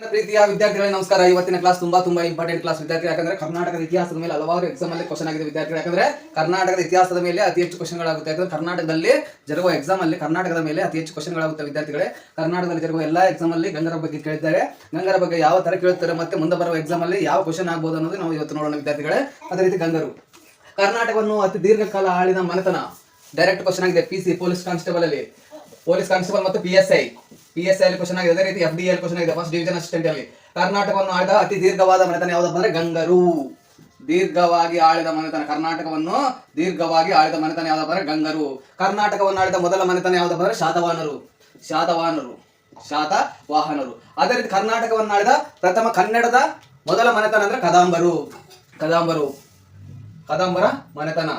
ಪ್ರೀತಿಯ ವಿದ್ಯಾರ್ಥಿಗಳೇ, ನಮಸ್ಕಾರ. ಇವತ್ತಿನ ಕ್ಲಾಸ್ ತುಂಬಾ ತುಂಬಾ ಇಂಪಾರ್ಟೆಂಟ್ ಕ್ಲಾಸ್ ವಿದ್ಯಾರ್ಥಿ ಯಾಕಂದ್ರೆ ಕರ್ನಾಟಕದ ಇತಿಹಾಸದ ಮೇಲೆ ಹಲವಾರು ಎಕ್ಸಾಮ್ ಅಲ್ಲಿ ಕ್ವಶನ್ ಆಗಿದೆ ವಿದ್ಯಾರ್ಥಿಗಳು. ಯಾಕಂದ್ರೆ ಕರ್ನಾಟಕದ ಇತಿಹಾಸದ ಮೇಲೆ ಅತಿ ಹೆಚ್ಚು ಕ್ವಶನ್ಗಳಾಗುತ್ತೆ ಯಾಕಂದ್ರೆ ಕರ್ನಾಟಕದಲ್ಲಿ ಜರುಗುವ ಎಕ್ಸಾಮ್ ಅಲ್ಲಿ ಕರ್ನಾಟಕದ ಮೇಲೆ ಅತಿ ಹೆಚ್ಚು ಕ್ವಶನ್ಗಳಾಗುತ್ತೆ ವಿದ್ಯಾರ್ಥಿಗಳೇ. ಕರ್ನಾಟಕದಲ್ಲಿ ಜರುಗುವ ಎಲ್ಲಾ ಎಕ್ಸಾಮ್ ಅಲ್ಲಿ ಗಂಗರ ಬಗ್ಗೆ ಕೇಳಿದ್ದಾರೆ. ಗಂಗರ ಬಗ್ಗೆ ಯಾವ ತರ ಕೇಳುತ್ತಾರೆ ಮತ್ತೆ ಮುಂದೆ ಬರುವ ಎಕ್ಸಾಮ್ ಅಲ್ಲಿ ಯಾವ ಕ್ವಶನ್ ಆಗ್ಬೋದು ಅನ್ನೋದು ನಾವು ಇವತ್ತು ನೋಡೋಣ ವಿದ್ಯಾರ್ಥಿಗಳೇ. ಅದೇ ರೀತಿ ಗಂಗರು. ಕರ್ನಾಟಕವನ್ನು ಅತಿ ದೀರ್ಘಕಾಲ ಆಳಿದ ಮನೆತನ. ಡೈರೆಕ್ಟ್ ಕ್ವಶನ್ ಆಗಿದೆ. ಪಿ ಸಿ ಪೊಲೀಸ್ ಕಾನ್ಸ್ಟೇಬಲ್ ಅಲ್ಲಿ. ಪೊಲೀಸ್ ಕಾನ್ಸ್ಟೇಬಲ್ ಮತ್ತು P S I P S I ಅಲ್ಲಿ ಕ್ವಶನ್ ಆಗಿದೆ. ಅದೇ ರೀತಿ ಎಫ್ ಡಿ ಎಲ್ ಕ್ವಶನ್ ಆಗಿದೆ. ಫಸ್ಟ್ ಡಿವಿಷನ್ ಅಸಿಸ್ಟೆಂಟ್ ಅಲ್ಲಿ. ಕರ್ನಾಟಕವನ್ನು ಆಳಿದ ಅತಿ ದೀರ್ಘವಾದ ಮನೆತನ ಯಾವುದಪ್ಪ ಅಂದ್ರೆ ಗಂಗರು. ದೀರ್ಘವಾಗಿ ಆಳಿದ ಮನೆತನ ಕರ್ನಾಟಕವನ್ನು ದೀರ್ಘವಾಗಿ ಆಳಿದ ಮನೆತನ ಯಾವುದಪ್ಪ ಅಂದ್ರೆ ಗಂಗರು. ಕರ್ನಾಟಕವನ್ನು ಆಳಿದ ಮೊದಲ ಮನೆತನ ಯಾವುದಪ್ಪ ಅಂದ್ರೆ ಶಾತವಾಹನರು. ಶಾತವಾಹನರು. ಶಾತವಾಹನರು. ಅದೇ ರೀತಿ ಕರ್ನಾಟಕವನ್ನು ಆಳಿದ ಪ್ರಥಮ ಕನ್ನಡದ ಮೊದಲ ಮನೆತನ ಅಂದ್ರೆ ಕದಾಂಬರು. ಕದಾಂಬರು. ಕದಂಬರ ಮನೆತನ.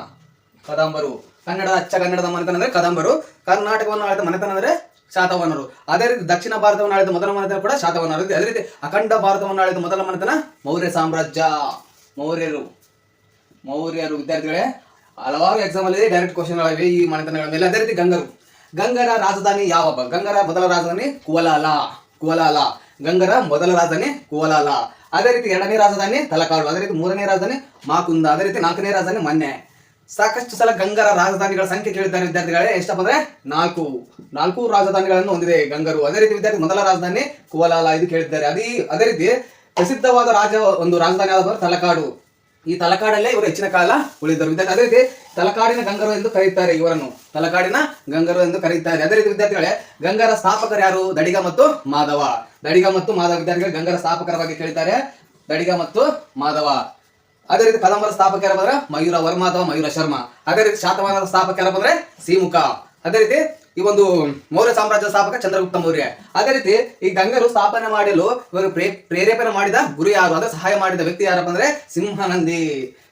ಕದಂಬರು. ಕನ್ನಡದ ಅಚ್ಚ ಕನ್ನಡದ ಮನೆತನ ಅಂದ್ರೆ ಕದಂಬರು. ಕರ್ನಾಟಕವನ್ನು ಆಳಿದ ಮನೆತನ ಅಂದರೆ ಶಾತವನರು. ಅದೇ ರೀತಿ ದಕ್ಷಿಣ ಭಾರತವನ್ನು ಆಳಿದ ಮೊದಲ ಮನೆತನ ಕೂಡ ಶಾತವನರು. ಅದೇ ರೀತಿ ಅಖಂಡ ಭಾರತವನ್ನು ಆಳಿದ ಮೊದಲ ಮನೆತನ ಮೌರ್ಯ ಸಾಮ್ರಾಜ್ಯ. ಮೌರ್ಯರು. ಮೌರ್ಯರು. ವಿದ್ಯಾರ್ಥಿಗಳೇ, ಹಲವಾರು ಎಕ್ಸಾಮ್ ಅಲ್ಲಿ ಡೈರೆಕ್ಟ್ ಕ್ವಶನ್ಗಳಿವೆ ಈ ಮನೆತನಗಳ ಮೇಲೆ. ಅದೇ ರೀತಿ ಗಂಗರು. ಗಂಗರ ರಾಜಧಾನಿ ಯಾವಪ್ಪ ಗಂಗರ ಮೊದಲ ರಾಜಧಾನಿ ಕುವಲಾಲ. ಕುವಲಾಲ. ಗಂಗರ ಮೊದಲ ರಾಜಧಾನಿ ಕುವಲಾಲ. ಅದೇ ರೀತಿ ಎರಡನೇ ರಾಜಧಾನಿ ತಲಕಾಡು. ಅದೇ ರೀತಿ ಮೂರನೇ ರಾಜಧಾನಿ ಮಾಕುಂದ. ಅದೇ ರೀತಿ ನಾಲ್ಕನೇ ರಾಜಧಾನಿ ಮೊನ್ನೆ. ಸಾಕಷ್ಟು ಸಲ ಗಂಗರ ರಾಜಧಾನಿಗಳ ಸಂಖ್ಯೆ ಕೇಳಿದ್ದಾರೆ ವಿದ್ಯಾರ್ಥಿಗಳೇ. ಎಷ್ಟಪ್ಪ ಅಂದ್ರೆ ನಾಲ್ಕು. ನಾಲ್ಕು ರಾಜಧಾನಿಗಳನ್ನು ಹೊಂದಿದೆ ಗಂಗರು. ಅದೇ ರೀತಿ ವಿದ್ಯಾರ್ಥಿ ಮೊದಲ ರಾಜಧಾನಿ ಕುವಲಾಲ ಇದು ಕೇಳಿದ್ದಾರೆ. ಅದೇ ಅದೇ ರೀತಿ ಪ್ರಸಿದ್ಧವಾದ ರಾಜ ಒಂದು ರಾಜಧಾನಿ ಆದ ತಲಕಾಡು. ಈ ತಲಕಾಡಲ್ಲೇ ಇವರು ಹೆಚ್ಚಿನ ಕಾಲ ಉಳಿದರು. ವಿದ್ಯಾರ್ಥಿ ಅದೇ ರೀತಿ ತಲಕಾಡಿನ ಗಂಗರು ಎಂದು ಕರೆಯುತ್ತಾರೆ ಇವರನ್ನು. ತಲಕಾಡಿನ ಗಂಗರು ಎಂದು ಕರೆಯುತ್ತಾರೆ. ಅದೇ ರೀತಿ ವಿದ್ಯಾರ್ಥಿಗಳೇ, ಗಂಗರ ಸ್ಥಾಪಕರು ಯಾರು? ದಡಿಗ ಮತ್ತು ಮಾಧವ. ದಡಿಗ ಮತ್ತು ಮಾಧವ ವಿದ್ಯಾರ್ಥಿಗಳು ಗಂಗರ ಸ್ಥಾಪಕರ ಬಗ್ಗೆ ಕೇಳಿದ್ದಾರೆ ದಡಿಗ ಮತ್ತು ಮಾಧವ. ಅದೇ ರೀತಿ ಕದಂಬರ ಸ್ಥಾಪಕ ಯಾರು ಬಂದ್ರೆ? ಮಯೂರ ವರ್ಮ ಅಥವಾ ಮಯೂರ ಶರ್ಮ. ಅದೇ ರೀತಿ ಶಾತಮಾನದ ಸ್ಥಾಪಕ ಯಾರು ಬಂದ್ರೆ? ಸಿಮುಖ ಅದೇ ರೀತಿ ಈ ಒಂದು ಮೌರ್ಯ ಸಾಮ್ರಾಜ್ಯದ ಸ್ಥಾಪಕ ಚಂದ್ರಗುಪ್ತ ಮೌರ್ಯ. ಅದೇ ರೀತಿ ಈ ಗಂಗರು ಸ್ಥಾಪನೆ ಮಾಡಲು ಇವರು ಪ್ರೇ ಪ್ರೇರೇಪಣೆ ಮಾಡಿದ ಗುರು ಯಾರು ಅಂದ್ರೆ ಸಹಾಯ ಮಾಡಿದ ವ್ಯಕ್ತಿ ಯಾರಪ್ಪ ಅಂದ್ರೆ ಸಿಂಹನಂದಿ.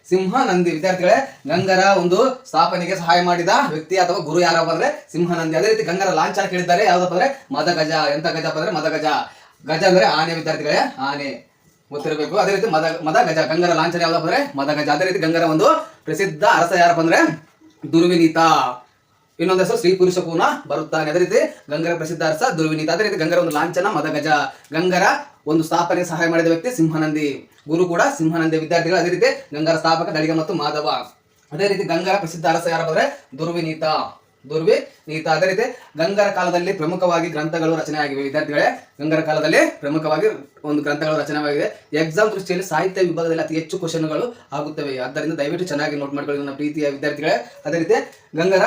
ಸಿಂಹನಂದಿ. ವಿದ್ಯಾರ್ಥಿಗಳೇ, ಗಂಗರ ಒಂದು ಸ್ಥಾಪನೆಗೆ ಸಹಾಯ ಮಾಡಿದ ವ್ಯಕ್ತಿ ಅಥವಾ ಗುರು ಯಾರಪ್ಪ ಅಂದ್ರೆ ಸಿಂಹನಂದಿ. ಅದೇ ರೀತಿ ಗಂಗರ ಲಾಂಛನ ಕೇಳಿದ್ದಾರೆ. ಯಾವ್ದಪ್ಪ ಅಂದ್ರೆ ಮದ ಗಜ ಎಂತ ಗಜಪ್ಪ ಅಂದ್ರೆ ಮದ ಗಜ ಗಜ ಅಂದ್ರೆ ಆನೆ, ವಿದ್ಯಾರ್ಥಿಗಳೇ, ಆನೆ. ಗೊತ್ತಿರಬೇಕು. ಅದೇ ರೀತಿ ಮದ ಮದ ಗಜ, ಗಂಗರ ಲಾಂಛನ ಯಾವ್ದಪ್ಪ ಅಂದ್ರೆ ಮದ ಗಜ. ಅದೇ ರೀತಿ ಗಂಗರ ಒಂದು ಪ್ರಸಿದ್ಧ ಅರಸ ಯಾರಪ್ಪ ಅಂದ್ರೆ ದುರ್ವಿನೀತ. ಇನ್ನೊಂದು ಹೆಸರು ಶ್ರೀ ಪುರುಷ ಪೂನ ಬರುತ್ತಾನೆ. ಅದೇ ರೀತಿ ಗಂಗರ ಪ್ರಸಿದ್ಧ ಅರಸ ದುರ್ವಿನೀತ. ಅದೇ ರೀತಿ ಗಂಗರ ಒಂದು ಲಾಂಛನ ಮದಗಜ ಗಂಗರ ಒಂದು ಸ್ಥಾಪನೆ ಸಹಾಯ ಮಾಡಿದ ವ್ಯಕ್ತಿ ಸಿಂಹನಂದಿ. ಗುರು ಕೂಡ ಸಿಂಹನಂದಿ ವಿದ್ಯಾರ್ಥಿಗಳು. ಅದೇ ರೀತಿ ಗಂಗರ ಸ್ಥಾಪಕ ದಡಿಗ ಮತ್ತು ಮಾಧವ. ಅದೇ ರೀತಿ ಗಂಗರ ಪ್ರಸಿದ್ಧ ಅರಸ ಯಾರಪ್ಪ ಅಂದ್ರೆ ದುರ್ವಿನೀತ. ದುರ್ವಿನೀತ ಅದೇ ರೀತಿ ಗಂಗರ ಕಾಲದಲ್ಲಿ ಪ್ರಮುಖವಾಗಿ ಗ್ರಂಥಗಳು ರಚನೆ ಆಗಿವೆ ವಿದ್ಯಾರ್ಥಿಗಳೇ, ಗಂಗರ ಕಾಲದಲ್ಲಿ ಪ್ರಮುಖವಾಗಿ ಒಂದು ಗ್ರಂಥಗಳು ರಚನೆಯಾಗಿದೆ. ಎಕ್ಸಾಮ್ ದೃಷ್ಟಿಯಲ್ಲಿ ಸಾಹಿತ್ಯ ವಿಭಾಗದಲ್ಲಿ ಅತಿ ಹೆಚ್ಚು ಕ್ವಶನ್ಗಳು ಆಗುತ್ತವೆ. ಆದ್ದರಿಂದ ದಯವಿಟ್ಟು ಚೆನ್ನಾಗಿ ನೋಟ್ ಮಾಡ್ಕೊಳ್ಳಿ ನನ್ನ ಪ್ರೀತಿಯ ವಿದ್ಯಾರ್ಥಿಗಳೇ. ಅದೇ ರೀತಿ ಗಂಗರ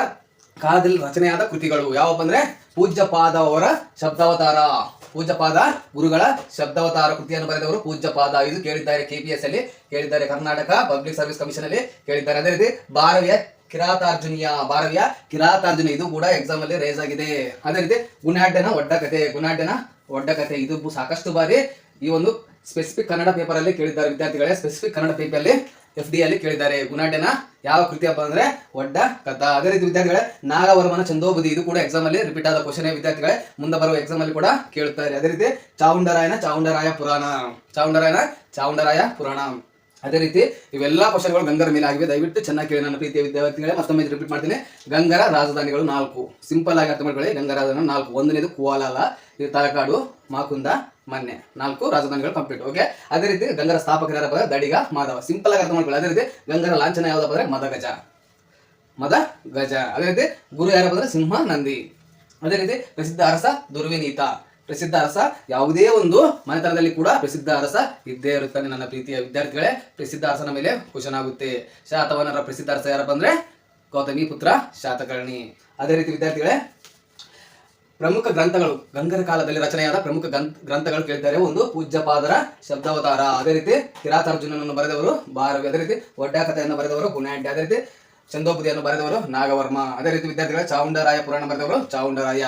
ಕಾಲದಲ್ಲಿ ರಚನೆಯಾದ ಕೃತಿಗಳು ಯಾವಪ್ಪ ಅಂದ್ರೆ ಪೂಜ್ಯಪಾದ ಅವರ ಶಬ್ದಾವತಾರ. ಪೂಜ್ಯಪಾದ ಗುರುಗಳ ಶಬ್ದಾವತಾರ ಕೃತಿಯನ್ನು ಬರೆದವರು ಪೂಜ್ಯಪಾದ. ಇದು ಕೇಳಿದ್ದಾರೆ ಕೆಪಿಎಸ್ ಅಲ್ಲಿ. ಕೇಳಿದ್ದಾರೆ ಕರ್ನಾಟಕ ಪಬ್ಲಿಕ್ ಸರ್ವಿಸ್ ಕಮಿಷನ್ ಅಲ್ಲಿ ಕೇಳಿದ್ದಾರೆ. ಅದೇ ರೀತಿ ಭಾರವಿಯ ಕಿರಾತಾರ್ಜುನಿಯ ಭಾರವಿಯ ಕಿರಾತಾರ್ಜುನ ಇದು ಕೂಡ ಎಕ್ಸಾಮ್ ಅಲ್ಲಿ ರೇಸ್ ಆಗಿದೆ. ಅದೇ ರೀತಿ ಗುಣಾಢ್ಯನ ಒಡ್ಡ ಕತೆ ಗುಣಾಢ್ಯನ ಒಡ್ಡ ಕತೆ. ಇದು ಸಾಕಷ್ಟು ಬಾರಿ ಈ ಒಂದು ಸ್ಪೆಸಿಫಿಕ್ ಕನ್ನಡ ಪೇಪರ್ ಅಲ್ಲಿ ಕೇಳಿದ್ದಾರೆ ವಿದ್ಯಾರ್ಥಿಗಳೇ. ಸ್ಪೆಸಿಫಿಕ್ ಕನ್ನಡ ಪೇಪರ್ ಅಲ್ಲಿ ಎಫ್ ಡಿ ಅಲ್ಲಿ ಕೇಳಿದ್ದಾರೆ. ಗುಣಾಡ್ಯನ ಯಾವ ಕೃತಿ ಹಬ್ಬ ಅಂದ್ರೆ ಒಡ್ಡ ಕಥಾ. ಅದೇ ರೀತಿ ವಿದ್ಯಾರ್ಥಿಗಳೇ, ನಾಗವರ್ಮನ ಚಂದೋಬದಿ ಇದು ಕೂಡ ಎಕ್ಸಾಮ್ ಅಲ್ಲಿ ರಿಪೀಟ್ ಆದ ಕ್ವಶನ್ ವಿದ್ಯಾರ್ಥಿಗಳೇ ಮುಂದೆ ಬರುವ ಎಕ್ಸಾಮ್ ಅಲ್ಲಿ ಕೂಡ ಕೇಳುತ್ತಾರೆ ಅದೇ ರೀತಿ ಚಾವುಂಡರಾಯನ ಚಾವುಂಡರಾಯ ಪುರಾಣ. ಚಾವುಂಡರಾಯನ ಚಾವುಂಡರಾಯ ಪುರಾಣ. ಅದೇ ರೀತಿ ಇವೆಲ್ಲ ಕ್ವಶನ್ಗಳು ಗಂಗರ ಮೇಲೆ ಆಗಿವೆ ದಯವಿಟ್ಟು ಚೆನ್ನಾಗಿ ಕೇಳಿ ನನ್ನ ಪ್ರೀತಿಯ ವಿದ್ಯಾರ್ಥಿಗಳೇ ಮತ್ತೊಮ್ಮೆ ರಿಪೀಟ್ ಮಾಡ್ತೀನಿ. ಗಂಗರ ರಾಜಧಾನಿಗಳು ನಾಲ್ಕು. ಸಿಂಪಲ್ ಆಗಿ ಅರ್ಥ ಮಾಡ್ಕೊಳ್ಳಿ. ಗಂಗರ ರಾಜಧಾನಿ ನಾಲ್ಕು. ಒಂದನೇದು ಕುವಾಲಾಲ, ಇದು ತಲಕಾಡು, ಮಾಕುಂದ, ಮನ್ನೆ. ನಾಲ್ಕು ರಾಜಧಾನಿಗಳು ಕಂಪ್ಲೀಟ್ ಓಕೆ ಅದೇ ರೀತಿ ಗಂಗರ ಸ್ಥಾಪಕರ ಯಾರಪ್ಪ ದಡಿಗ, ಮಾಧವ. ಸಿಂಪಲ್ ಆಗಿ ಅರ್ಥ ಮಾಡ್ಕೊಳ್ಳಿ. ಅದೇ ರೀತಿ ಗಂಗರ ಲಾಂಛನ ಯಾವ್ದಪ್ಪ ಅಂದ್ರೆ ಮದಗಜ. ಮದ ಗಜ ಅದೇ ರೀತಿ ಗುರು ಯಾರಪ್ಪ ಅಂದ್ರೆ ಸಿಂಹ ನಂದಿ ಅದೇ ರೀತಿ ಪ್ರಸಿದ್ಧ ಅರಸ ದುರ್ವಿನೀತ. ಪ್ರಸಿದ್ಧ ಅರಸ, ಯಾವುದೇ ಒಂದು ಮನೆತನದಲ್ಲಿ ಕೂಡ ಪ್ರಸಿದ್ಧ ಅರಸ ಇದ್ದೇ ಇರುತ್ತಾನೆ ನನ್ನ ಪ್ರೀತಿಯ ವಿದ್ಯಾರ್ಥಿಗಳೇ. ಪ್ರಸಿದ್ಧ ಅರಸನ ಮೇಲೆ ಕ್ವಶನ್ ಆಗುತ್ತೆ ಶಾತವನರ ಪ್ರಸಿದ್ಧ ಅರಸ ಯಾರಪ್ಪ ಅಂದ್ರೆ? ಗೌತಮಿ ಪುತ್ರ ಶಾತಕರ್ಣಿ. ಅದೇ ರೀತಿ ವಿದ್ಯಾರ್ಥಿಗಳೇ, ಪ್ರಮುಖ ಗ್ರಂಥಗಳು, ಗಂಗರ ಕಾಲದಲ್ಲಿ ರಚನೆಯಾದ ಪ್ರಮುಖ ಗ್ರಂಥ, ಗ್ರಂಥಗಳು ಕೇಳಿದ್ದಾರೆ ಒಂದು ಪೂಜ್ಯಪಾದರ ಶಬ್ದಾವತಾರ. ಅದೇ ರೀತಿ ಕಿರಾತಾರ್ಜುನನನ್ನು ಬರೆದವರು ಭಾರವಿ, ಅದೇ ರೀತಿ ಒಡ್ಡ ಕಥೆಯನ್ನು ಬರೆದವರು ಗುಣಾಢ್ಯ ಅದೇ ರೀತಿ ಚಂದೋಪದಿಯನ್ನು ಬರೆದವರು ನಾಗವರ್ಮ. ಅದೇ ರೀತಿ ವಿದ್ಯಾರ್ಥಿಗಳ ಚಾವುಂಡರಾಯ ಪುರಾಣ ಬರೆದವರು ಚಾವುಂಡರಾಯ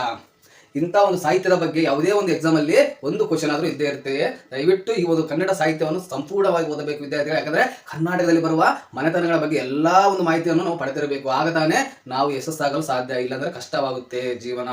ಇಂಥ ಒಂದು ಸಾಹಿತ್ಯದ ಬಗ್ಗೆ ಯಾವುದೇ ಒಂದು ಎಕ್ಸಾಮ್ ಅಲ್ಲಿ ಒಂದು ಕ್ವಶನ್ ಆದ್ರೂ ಇದ್ದೇ ಇರುತ್ತೆ. ದಯವಿಟ್ಟು ಈ ಒಂದು ಕನ್ನಡ ಸಾಹಿತ್ಯವನ್ನು ಸಂಪೂರ್ಣವಾಗಿ ಓದಬೇಕು ವಿದ್ಯಾರ್ಥಿಗಳು. ಯಾಕಂದರೆ ಕರ್ನಾಟಕದಲ್ಲಿ ಬರುವ ಮನೆತನಗಳ ಬಗ್ಗೆ ಎಲ್ಲಾ ಒಂದು ಮಾಹಿತಿಯನ್ನು ನಾವು ಪಡೆದಿರಬೇಕು. ಆಗ ತಾನೇ ನಾವು ಯಶಸ್ಸಾಗಲು ಸಾಧ್ಯ ಇಲ್ಲಾಂದರೆ ಕಷ್ಟವಾಗುತ್ತೆ ಜೀವನ.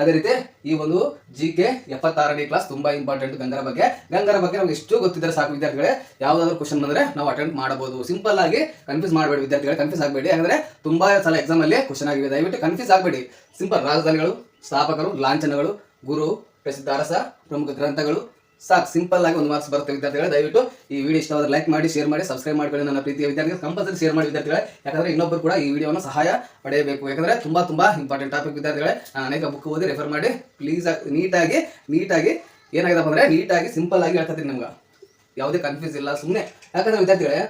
ಅದೇ ರೀತಿ ಈ ಒಂದು ಜಿ ಕೆ ಎಪ್ಪತ್ತಾರನೇ ಕ್ಲಾಸ್ ತುಂಬಾ ಇಂಪಾರ್ಟೆಂಟ್ ಗಂಗರ ಬಗ್ಗೆ. ಗಂಗರ ಬಗ್ಗೆ ನಮ್ಗೆ ಎಷ್ಟು ಗೊತ್ತಿದ್ದರೆ ಸಾಕು ವಿದ್ಯಾರ್ಥಿಗಳೇ. ಯಾವ್ದಾದ್ರು ಕ್ವಶನ್ ಬಂದ್ರೆ ನಾವು ಅಟೆಂಡ್ ಮಾಡಬಹುದು. ಸಿಂಪಲ್ ಆಗಿ ಕನ್ಫ್ಯೂಸ್ ಮಾಡಬೇಡಿ ವಿದ್ಯಾರ್ಥಿಗಳೇ. ಕನ್ಫ್ಯೂಸ್ ಆಗಬೇಡಿ. ಯಾಕಂದ್ರೆ ತುಂಬಾ ಸಲ ಎಕ್ಸಾಮ್ ಅಲ್ಲಿ ಕ್ವಶನ್ ಆಗಿದೆ ದಯವಿಟ್ಟು ಕನ್ಫ್ಯೂಸ್ ಆಗಬೇಡಿ. ಸಿಂಪಲ್ ರಾಜಧಾನಿಗಳು. ಸ್ಥಾಪಕರು, ಲಾಂಛನಗಳು, ಗುರು ಪ್ರಸಿದ್ಧ ಅರಸ ಪ್ರಮುಖ ಗ್ರಂಥಗಳು. ಸಾಕು, ಸಿಂಪಲ್ ಆಗಿ ಒಂದು ಮಾರ್ಕ್ಸ್ ಬರುತ್ತೆ ವಿದ್ಯಾರ್ಥಿಗಳೇ, ದಯವಿಟ್ಟು ಈ ವಿಡಿಯೋ ಇಷ್ಟವಾದ್ರೆ ಲೈಕ್ ಮಾಡಿ, ಶೇರ್ ಮಾಡಿ, ಸಬ್ಸ್ಕ್ರೈಬ್ ಮಾಡ್ಕೊಳ್ಳಿ ನನ್ನ ಪ್ರೀತಿಯ ವಿದ್ಯಾರ್ಥಿಗಳು ಕಂಪಲ್ಸರಿ ಶೇರ್ ಮಾಡಿ ವಿದ್ಯಾರ್ಥಿಗಳೇ. ಯಾಕಂದ್ರೆ ಇನ್ನೊಬ್ಬರು ಕೂಡ ಈ ವಿಡಿಯೋನ ಸಹಾಯ ಪಡೆಯಬೇಕು. ಯಾಕಂದ್ರೆ ತುಂಬಾ ತುಂಬಾ ಇಂಪಾರ್ಟೆಂಟ್ ಟಾಪಿಕ್ ವಿದ್ಯಾರ್ಥಿಗಳೇ. ಅನೇಕ ಬುಕ್ ಓದಿ ರೆಫರ್ ಮಾಡಿ ಪ್ಲೀಸ್ ನೀಟಾಗಿ ನೀಟಾಗಿ ಏನಾಗಿದಪ್ಪ ಅಂದ್ರೆ ನೀಟಾಗಿ ಸಿಂಪಲ್ ಆಗಿ ಹೇಳ್ತೀನಿ ನಿಮ್ಗೆ. ಯಾವುದೇ ಕನ್ಫ್ಯೂಸ್ ಇಲ್ಲ ಸುಮ್ಮನೆ ಯಾಕಂದ್ರೆ ವಿದ್ಯಾರ್ಥಿಗಳೇ,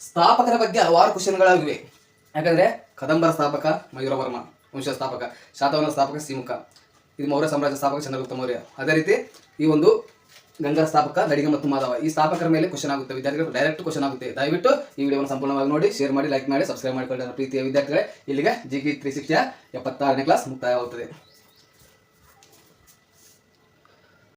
ಸ್ಥಾಪಕರ ಬಗ್ಗೆ ಹಲವಾರು ಕ್ವಶನ್ಗಳಾಗಿವೆ ಯಾಕಂದ್ರೆ ಕದಂಬರ ಸ್ಥಾಪಕ ಮಯೂರವರ್ಮ ವಂಶ ಸ್ಥಾಪಕ, ಶಾತವನ ಸ್ಥಾಪಕ ಸಿಮುಖ ಇದು ಮೌರ್ಯ ಸಾಮ್ರಾಜ್ಯ ಸ್ಥಾಪಕ ಚಂದ್ರಗುಪ್ತ ಮೌರ್ಯ. ಅದೇ ರೀತಿ ಈ ಒಂದು ಗಂಗಾ ಸ್ಥಾಪಕ ನಡಿಗೆ ಮತ್ತು ಮಾಧವ, ಈ ಸ್ಥಾಪಕರ ಮೇಲೆ ಕ್ವಶನ್ ಆಗುತ್ತೆ. ವಿದ್ಯಾರ್ಥಿಗಳು ಡೈರೆಕ್ಟ್ ಕ್ವಶನ್ ಆಗುತ್ತೆ. ದಯವಿಟ್ಟು ಈ ವಿಡಿಯೋವನ್ನು ಸಂಪೂರ್ಣವಾಗಿ ನೋಡಿ ಶೇರ್ ಮಾಡಿ ಲೈಕ್ ಮಾಡಿ ಸಬ್ಸ್ಕ್ರೈಬ್ ಮಾಡಿಕೊಳ್ಳಿ ಪ್ರೀತಿಯ ವಿದ್ಯಾರ್ಥಿಗಳೇ. ಇಲ್ಲಿಗೆ ಜಿ ಕ್ಲಾಸ್ ಮುಕ್ತಾಯವಾಗುತ್ತದೆ.